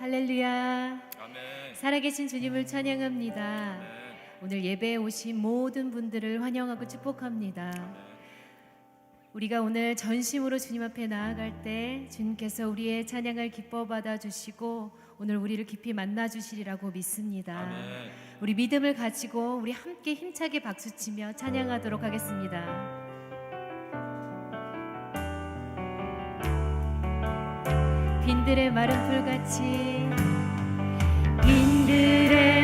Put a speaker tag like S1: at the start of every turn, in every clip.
S1: 할렐루야.
S2: 아멘.
S1: 살아계신 주님을 찬양합니다.
S2: 아멘.
S1: 오늘 예배에 오신 모든 분들을 환영하고 축복합니다. 우리가 오늘 전심으로 주님 앞에 나아갈 때 주님께서 우리의 찬양을 기뻐 받아 주시고 오늘 우리를 깊이 만나 주시리라고 믿습니다.
S2: 아멘.
S1: 우리 믿음을 가지고 우리 함께 힘차게 박수치며 찬양하도록 하겠습니다. 빈들의 마른 풀같이 빈들의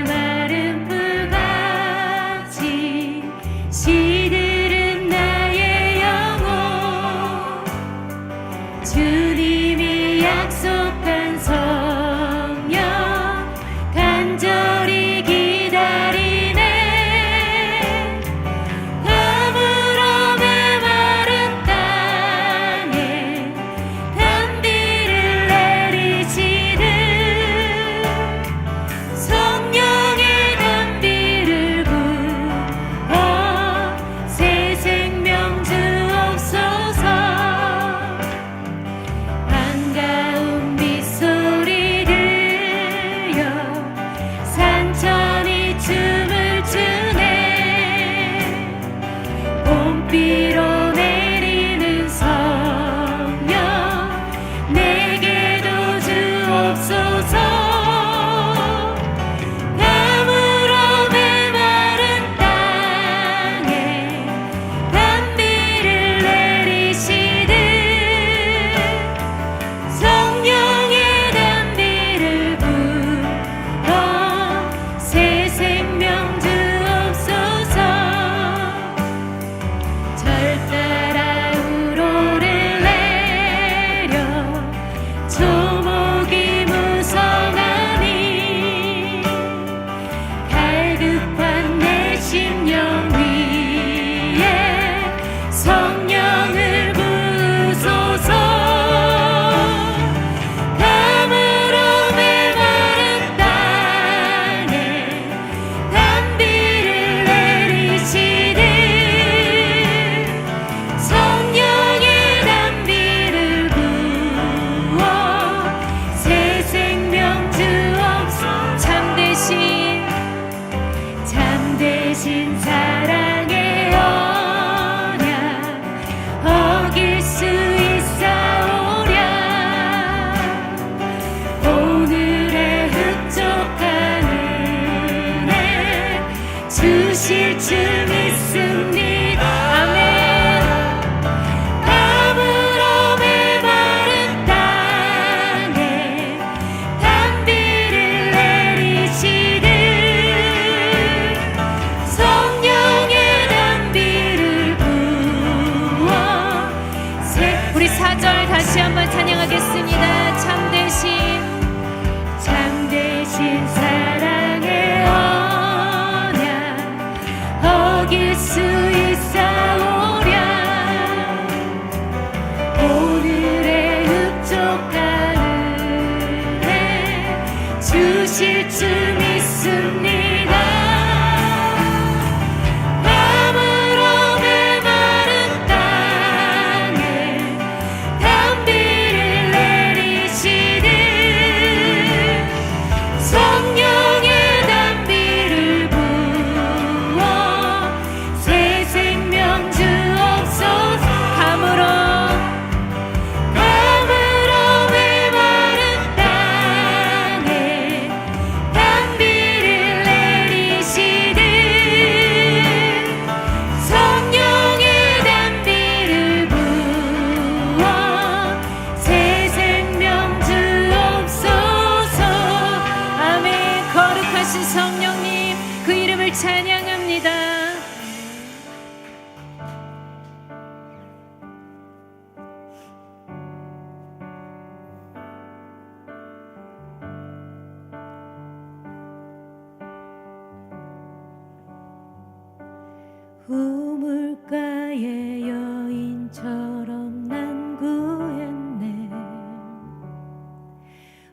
S1: 우물가의 여인처럼 난 구했네.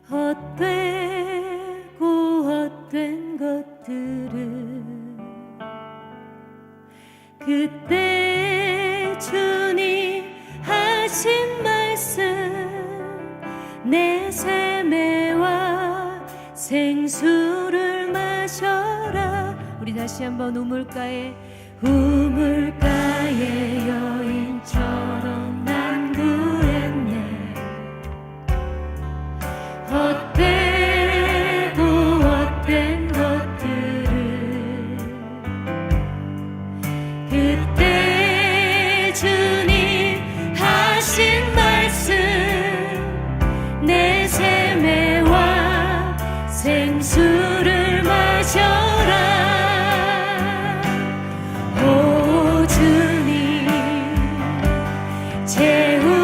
S1: 헛되고 헛된 것들을 그때 주님 하신 말씀 내 세매와 생수를 마셔라. 우리 다시 한번 우물가에 우물가의 여인처럼. que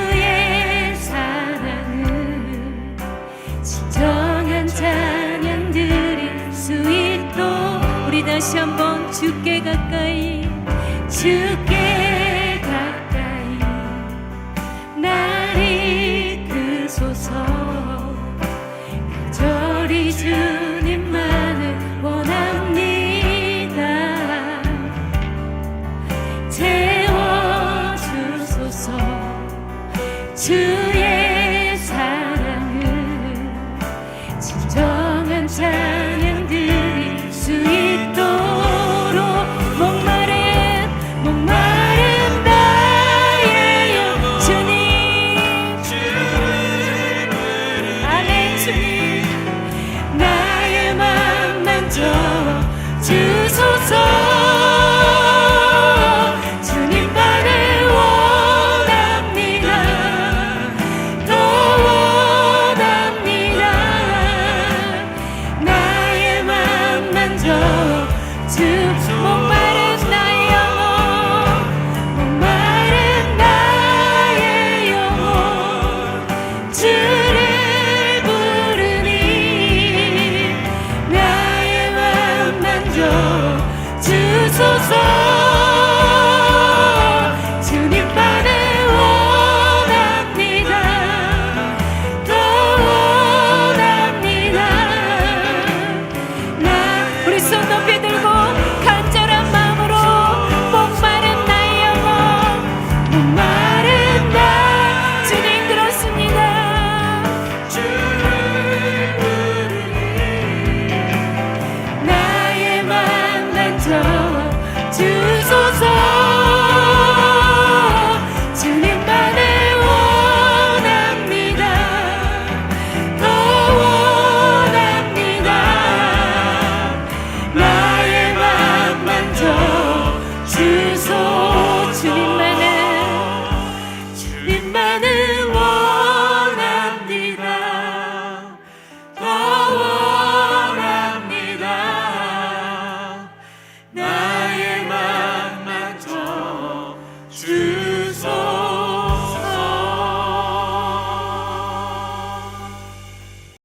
S1: 우리 다시 한번 주께 가까이 주께